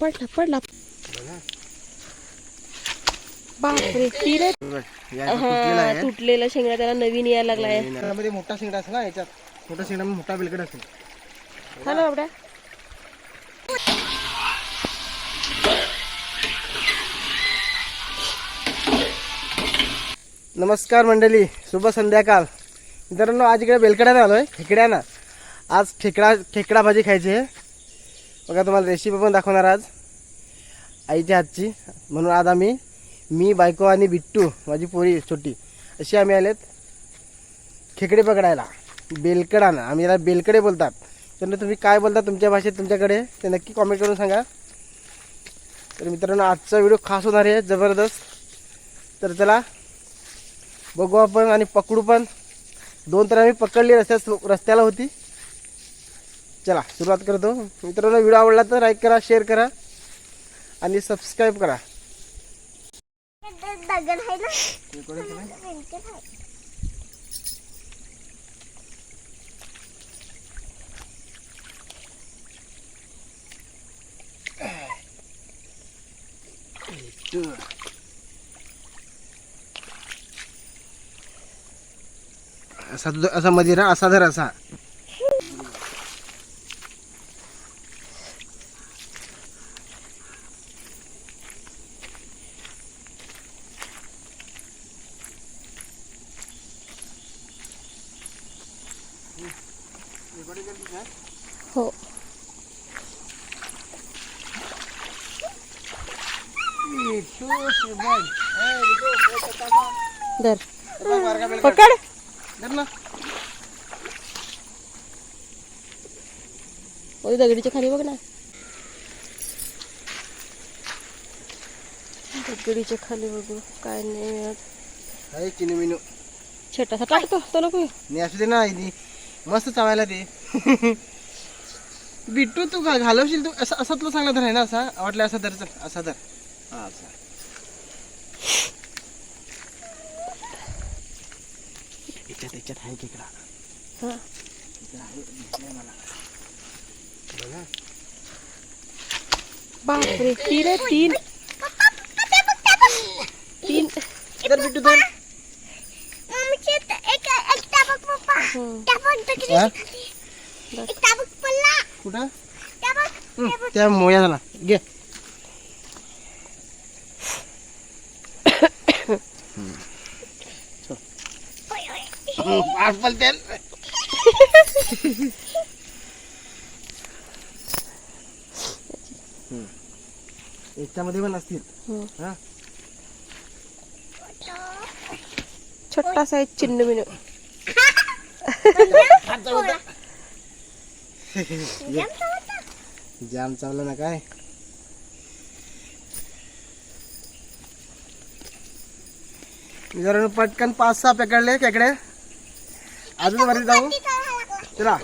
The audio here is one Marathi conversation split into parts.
पडला पडला. बापरे. हा, तुटलेला शेंगडा त्याला नवीन यायला लागलायमध्ये मोठा शेंगडा असेल ना याच्यात. मोठा शेंगडा मोठा बिलकड असेल. हा ना बाबड्या नमस्कार मंडळी शुभ संध्याकाळ. मित्रांनो आज इकडे बेलकड्यानं आलोय खेकड्यानं. आज खेकडा खेकडा भाजी खायची आहे. बघा तुम्हाला रेसिपी पण दाखवणार आज. आईच्या हातची. म्हणून आज आम्ही मी बायको आणि बिट्टू माझी पोरी छोटी अशी आम्ही आलेत खेकडे पकडायला. बेलकडानं. आम्ही याला बेलकडे बोलतात. तर तुम्ही काय बोलता तुमच्या भाषेत तुमच्याकडे ते नक्की कॉमेंट करून सांगा. तर मित्रांनो आजचा व्हिडिओ खास होणार आहे जबरदस्त. तर चला बघू आपण आणि पकडू पण. दोन तर आम्ही पकडली रस्त्या रस्त्याला होती. चला सुरुवात करतो. मित्रांनो व्हिडिओ आवडला तर लाईक करा शेअर करा आणि सबस्क्राईब करा. असा तुझा असा मध्ये असा धर असा हो धर. पकड. धर ना. ओ दगडीच्या खाली बघ ना. दगडीच्या खाली बघू. काय नाही मिळत. चिनी मिनू. छोटासा टाकतो तो नको. नाही असू दे ना इथे मस्त चावायला ते बिट्टू तू घालवशील तू? असं असं तुला चांगला धर आहे ना असा? वाटलं असा धर चल. असा धर. हा असा. याच्यात याच्यात आहे खेकडा हा बापरे तीन आहे तीन. तीन. धर बिट्टू धर कुठं? हं, त्या मोया झाला. घे ओय, ओय. हं, पाच पलट्यान. हं. याच्यामध्ये पण असतील. हं. हा? छोटासा आहे चिन्ह बिन जाम चावलं ना काय? जरा पटकन पाच सहा पकडले खेकडे अजून वरती जाऊ? चला.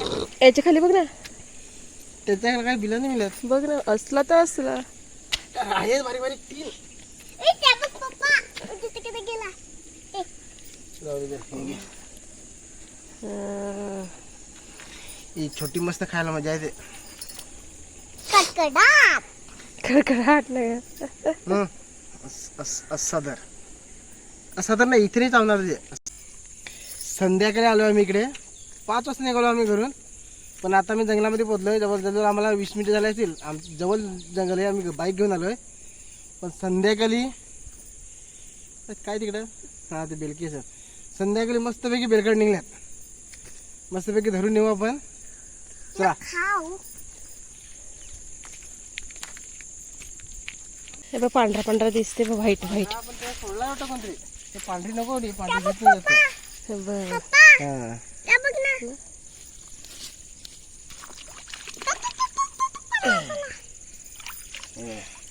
याच्या खाली बघ ना. त्याच्या काय बिलं नाही मिळत. बघ ना असला तर असला. आहे बारीक बारीक तीन. जाऊ दे, जाऊ दे. ही. छोटी मस्त खायला मजा येते. कडकडाट कडकडाट नाही. हं. अस- अस- असा नाही इथे नाही चावणार ते. संध्याकाळी आलो आम्ही इकडे. पाच वाजता निघालो आम्ही घरून. पण आता मी जंगलामध्ये पोहोचलोय. जवळ जवळ आम्हाला वीस मिनिटं झाले असतील. आम जवळ जंगल आहे. आम्ही बाईक घेऊन आलोय. पण संध्याकाळी काय तिकडं? हां ते बेलकी सर. संध्याकाळी मस्तपैकी बेलकड निघल्यात. मस्तपैकी धरून नेऊ आपण. चला. खाऊ हे बघ पांढरा पांढरा दिसते बघ व्हाईट व्हाईट सोडला होता कोणतरी. ते पांढरी नको होती पांढरी हां.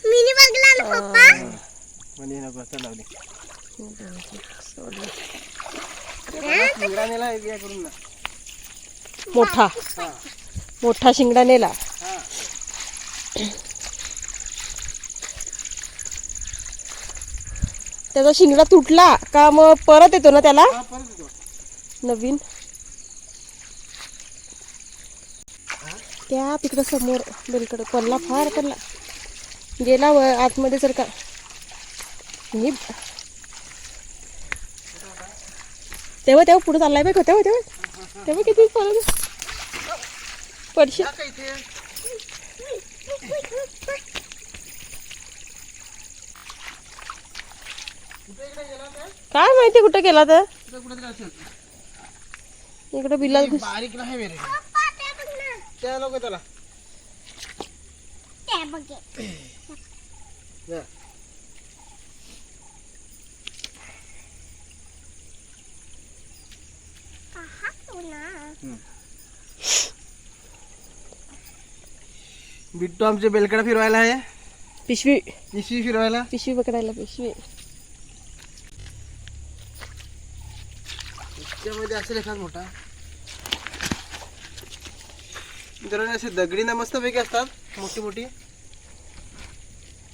मिनी बघला ना पप्पा. म्हणजे नको. शिंगडा नेला एक या करून ना. मोठा. मोठा शिंगडा नेला त्याचा शिंगडा तुटला का मग परत येतो ना त्याला? नवीन. त्या तिकडं समोर बेलकडे पडला फार पडला. गेला व आतमध्ये सर का. तेव्हा तेव्हा पुढे चाललाय बघ तेव्हा तेव्हा. तेव्हा किती चालू काय माहिती कुठं गेला तर? इकडे बारीक नाही मेरे त्या लोक त्याला. हे. ना. बिट्टू आमचे बेलकडा फिरवायला आहे. पिशवी. पिशवी फिरवायला. पिशवी पकडायला पिशवी. त्यामध्ये असेल एखाद मोठा. मित्रांनो असे दगडी ना मस्त पैकी असतात. मोठी मोठी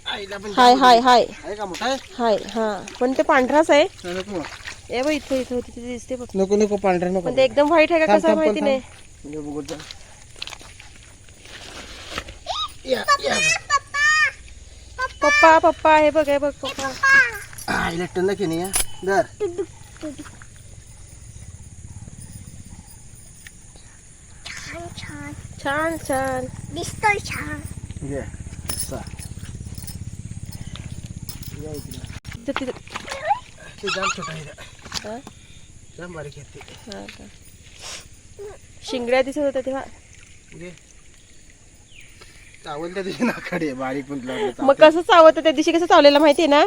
आईला पण हाय हाय हाय. आहे का मोठा? आहे हाय हा. पण ते पांढराच आहे. नाही, नको. ए बघ इथं इथं तिथे दिसते बघ. नको नको पांढरा नको. पण ते एकदम व्हाईट आहे का? थांब, कसं थांब, माहिती थांब. नाही. म्हणजे बघू जा. या, या. पप्पा पप्पा हे बघ हे बघ पप्पा. आईला टन की नाही दर छान छान छान. छान दिसतोय छान. या इकडे. तिथं- तिथं. ते जाम छोटा आहे हा? जाम बारीक आहे ते. हा का. शिंगड्या दिसत होत्या तेव्हा. चावल त्या दिवशी नाकडे आहे, बारीक पण मग कसं चावत त्या दिवशी? कसं चावलेलं माहितीये ना?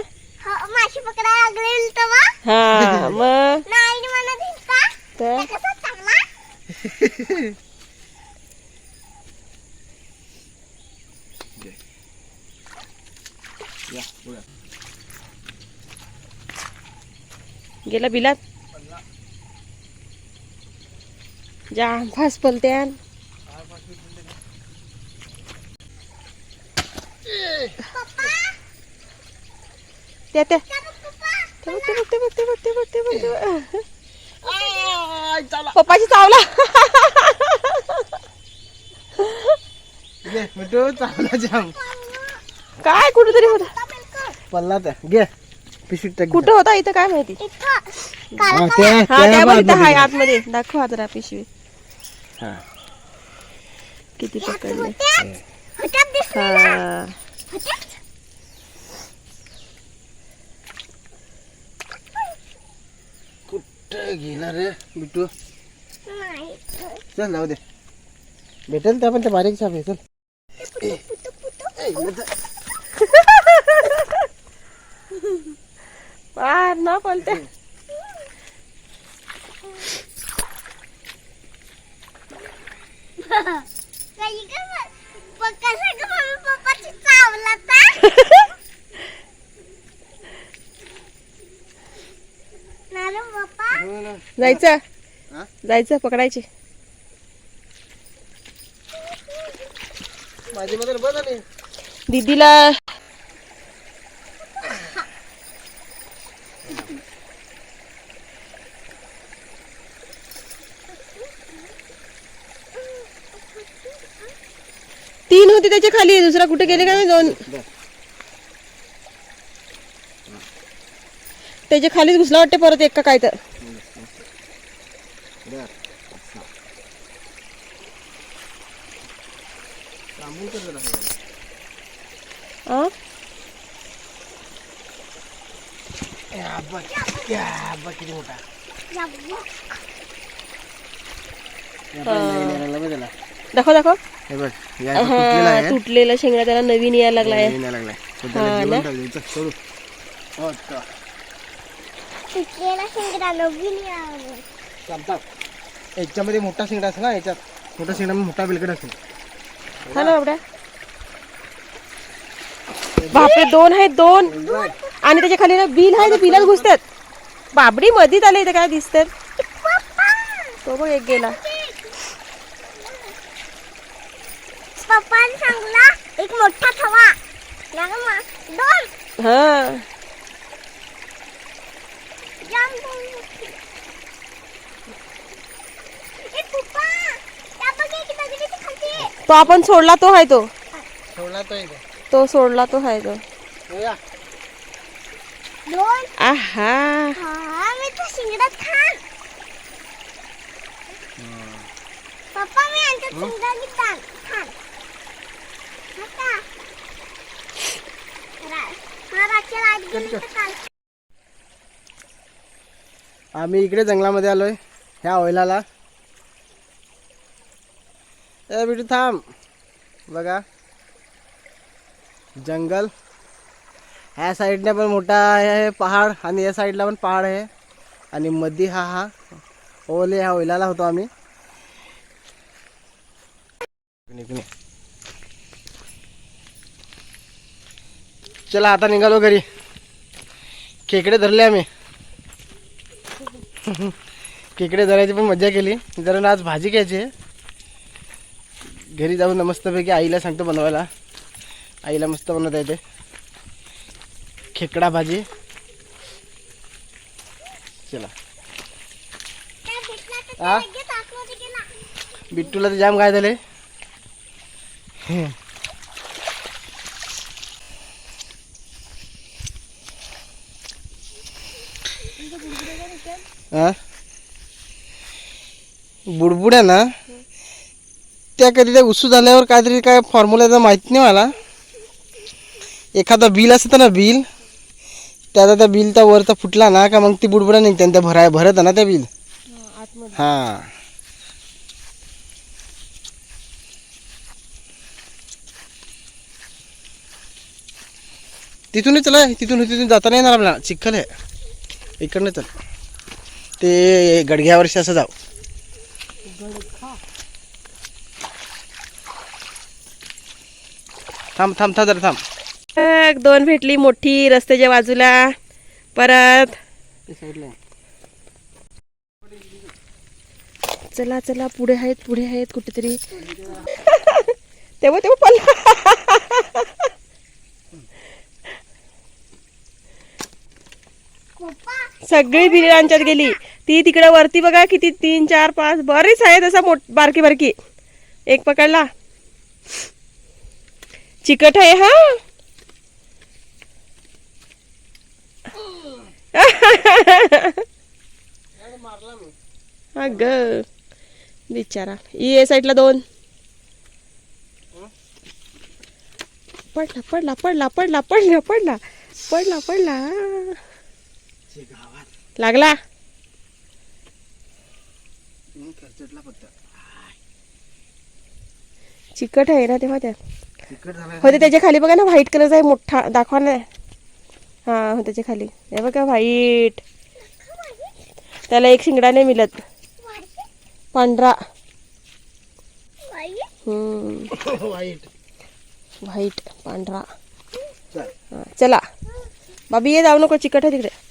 हो, माशी पकडायला लागलेल तेव्हा हा मग? नाही म्हणत हिंडता. तर? ते कसं चांगला या, बघा. गेला बिलात? जाम फास पलत्यान त्या त्या. ते बघ, ते बघ, ते बघ, ते बघ, ते बघ, ते बघ, ते बघ. आय, चला. पप्पाची चावला घे, मिठू, चावला जाम. काय कुठेतरी होता? पल्ला त्या. घे. पिशवीत टाक कुठं होता? इथं काय माहिती? हा, त्या- हा त्या इथं हाय. आतमध्ये. दाखव हा जरा पिशवी. हा. किती पकडले. हा. कुठं गेला रे नाही. चल जाऊ दे. भेटेल त्या पण ते बारीक साप आहे. चल. पार ना पलते काही का पक्का सगळं मम्मी पप्पाची चावला तर ना रे पप्पा हो ना. जायचं हा? जायचं पकडायचे माझी मदर बघ आली दीदीला तीन होते त्याच्याखाली दुसरा कुठे गेले काय माहीत, दोन त्याच्या खालीच घुसला वाटते परत एक का काय तर बर थांबून कर जरा हे. आ? या बघ या बघ किती मोठा जाऊ. या पण नवीन यायला लागला बघ त्याला. दाखव दाखव. हे बघ या तुटलेला हा आहे. तुटलेला शेंगडा त्याला नवीन यायला लागलाय तर त्याला हा. चल, सोडू हो शेंगडा नवीन यावं. याच्यामध्ये मोठा शिंगडा असेल ना याच्यात. मोठा शिंगडा मोठा बिलकड असेल. हा ना बाबड्या बापरे दोन आहेत दोन. आणि त्याच्याखाली ना बिल आहे ते बिलात घुसतात. बाबडी मधीत आले इथे काय दिसतात तो बघ एक गेला. पप्पाने सांगला एक मोठा थवा. दोन. हा. तो आपण सोडला तो आहे तो. सोडला तो तो सोडला तो आहे तो. आहा. खा पप्पा मी आणतो शिंगडा आम्ही इकडे जंगलामध्ये आलोय ह्या ओयलाला. ए बिटू थांब. बघा. जंगल. ह्या साईडने पण मोठा आहे पहाड आणि या साईडला पण पहाड आहे. आणि मध्ये हा हा ओले ह्या ओयलाला होतो आम्ही इकडे, इकडे. चला आता निघालो घरी. खेकडे धरले आम्ही. खेकडे धरायची पण मजा केली. जरा आज भाजी घ्यायची आहे. घरी जाऊन मस्तपैकी आईला सांगतो बनवायला. आईला मस्त बनवता येते. खेकडा भाजी. चला. हा आ? बिट्टूला तर जाम काय झाले हा? बुडबुड्या ना? त्या कधी त्या उसू झाल्यावर काहीतरी काय फॉर्म्युला माहीत नाही मला. एखादा बिल असतं ना बिल. त्याचा त्या बिलचा वरचा फुटला ना का मग ती बुडबुड्या निघते त्या भराय भरत ना त्या बिल. हां तिथूनच चला तिथून तिथून जाता नाही येणार आपल्याला. चिखल आहे. इकडनं चल. ते गडघ्यावरशी असं जाऊ. थांब थांब थांब जरा थांब. एक दोन भेटली मोठी रस्त्याच्या बाजूला. परत. चला चला पुढे आहेत पुढे आहेत कुठेतरी. तेव्हा तेव्हा पण सगळी बिल आमच्यात गेली. ती तिकडे वरती बघा किती तीन चार पाच बरीच आहेत असं मोठ बारकी बारकी. एक पकडला. चिकट आहे हा? अग बिचारा. ये साईडला दोन. पडला पडला पडला पडला पडला पडला पडला पडला. लागला? चिकट आहे ना तेव्हा त्या होते त्याच्याखाली बघा ना व्हाईट कलरचा आहे मोठा दाखवा ना. हा हो त्याच्याखाली. हे बघा व्हाईट त्याला एक शिंगडा नाही मिळत. पांढरा. वाईट व्हाईट पांढरा. चल. हा, चला. बाबी ये जाऊ नको चिकट आहे तिकडे.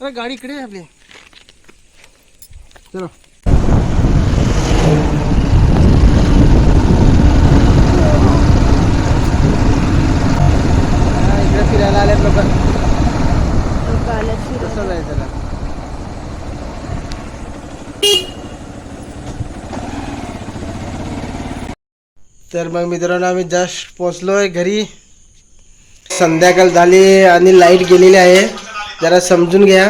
अरे गाडी इकडे आहे आपली. चलो. इकडे फिरायला आलेत लोक. कसं जायचं त्याला. तर मग मित्रांनो आम्ही जस्ट पोचलोय घरी. संध्याकाळ झाली आणि लाइट गेलेली आहे. जरा समजून घ्या.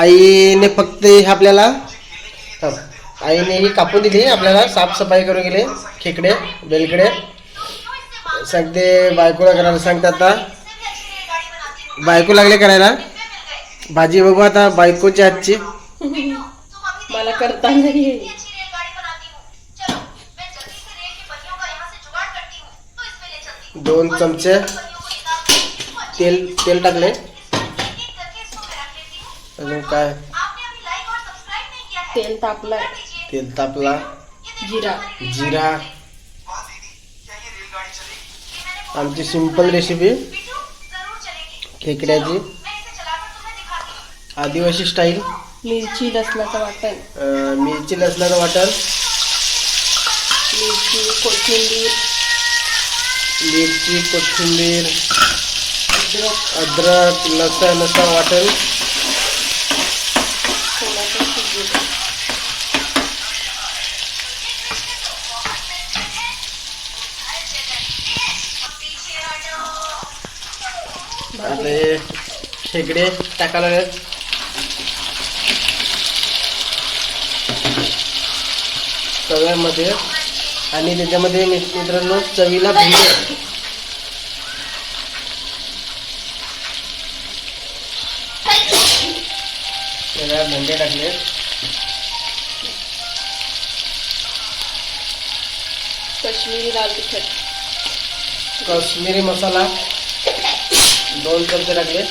आईने फक्त हे आपल्याला. आईने ही कापून दिली आपल्याला साफसफाई करून गेले खेकडे बेलकडे. सांगते बायकोला करायला सांगते आता. बायको लागले करायला. भाजी बघू आता बायकोच्या हातची मला करता नाही दोन चमचे. तेल तेल टाकले अजून काय? तेल तापलाय तेल तापला. जिरा. जिरा. आमची सिंपल रेसिपी. खेकड्याची. आदिवासी स्टाईल. मिरची लसणाचं वाटण. मिरची लसणाचं वाटण. मिरची कोथिंबीर. मिरची कोथिंबीर. अद्रक लसण असं वाटेल. आणि शेगडे टाकायला लागेल. तव्यामध्ये आणि त्याच्यामध्ये मित्रांनो चवीला भिंड. भेंडे टाकले. काश्मीरी लाल तिखट. काश्मीरी मसाला. दोन चमचे टाकले.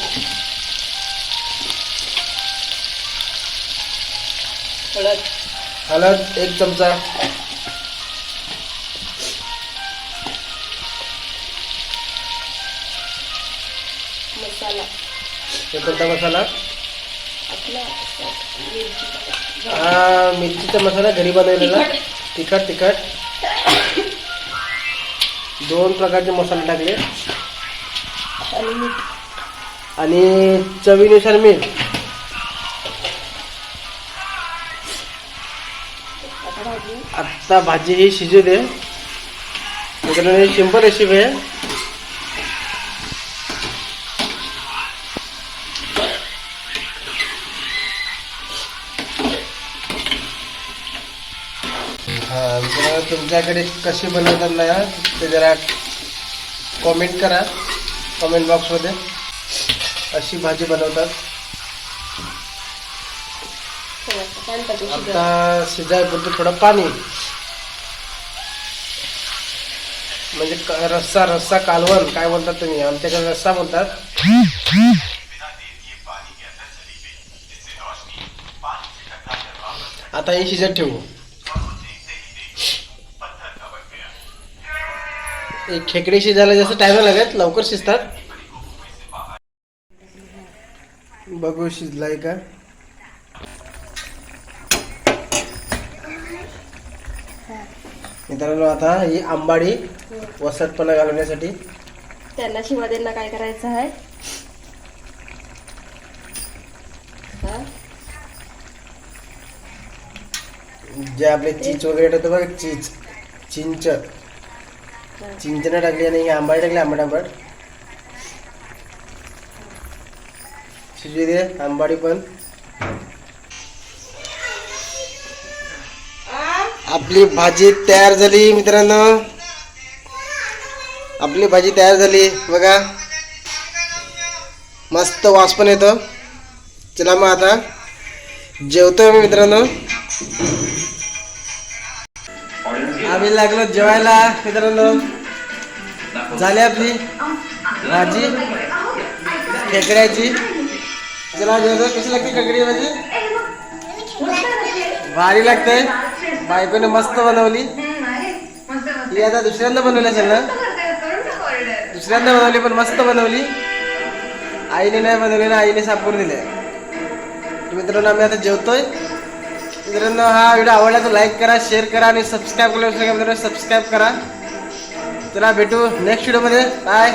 हळद. हळद एक चमचा. मसाला. कोणता मसाला? आपला हा मिरचीचा मसाला घरी बनवलेला. तिखट. तिखट दोन प्रकारचे मसाले टाकले. आणि चवीनुसार मीठ. आता भाजी आत्ता भाजी ही शिजू दे. मित्रांनो ही सिंपल रेसिपी आहे. तुमच्याकडे कशी बनवतात ना ते जरा कॉमेंट करा. कॉमेंट बॉक्समध्ये अशी भाजी बनवतात. आता शिजायपुरतं थोडं पाणी. म्हणजे रस्सा रस्सा कालवण काय बोलतात तुम्ही? आमच्याकडे रस्सा म्हणतात आता हे शिजत ठेवू. खेकडे शिजायला जास्त टाइम लागत लवकर शिजतात. बघू शिजलाय का? मित्रांनो आता ही आंबाडी वसटपणा घालवण्यासाठी. त्यांना शिवादेला काय करायचं आहे? हा? जे आपले चीज वगैरे टाकतो बघ चीज चिंच. चिंचणं टाकली आणि आंबा आंबाडी टाकली आंबट आंबट शिजू दे आंबाडी पण आपली भाजी तयार झाली मित्रांनो आपली भाजी तयार झाली बघा मस्त वास पण येतो चला मग आता जेवतोय मी मित्रांनो आम्ही लागलो जेवायला मित्रांनो. झाली आपली भाजी? खेकड्याची. चला जेवतो कशी लागते खेकडी भाजी? भारी लागते. बायकोने मस्त बनवली. ही आता दुसऱ्यांदा बनवली असेल ना? दुसऱ्यांदा बनवली पण मस्त बनवली. आईने नाही बनवली ना आईने सापूर दिले मित्रांनो आम्ही आता जेवतोय. मित्रांनो हा व्हिडिओ आवडला तर लाईक करा शेअर करा आणि सबस्क्राईब केलं सबस्क्राईब करा. चला भेटू नेक्स्ट व्हिडिओमध्ये बाय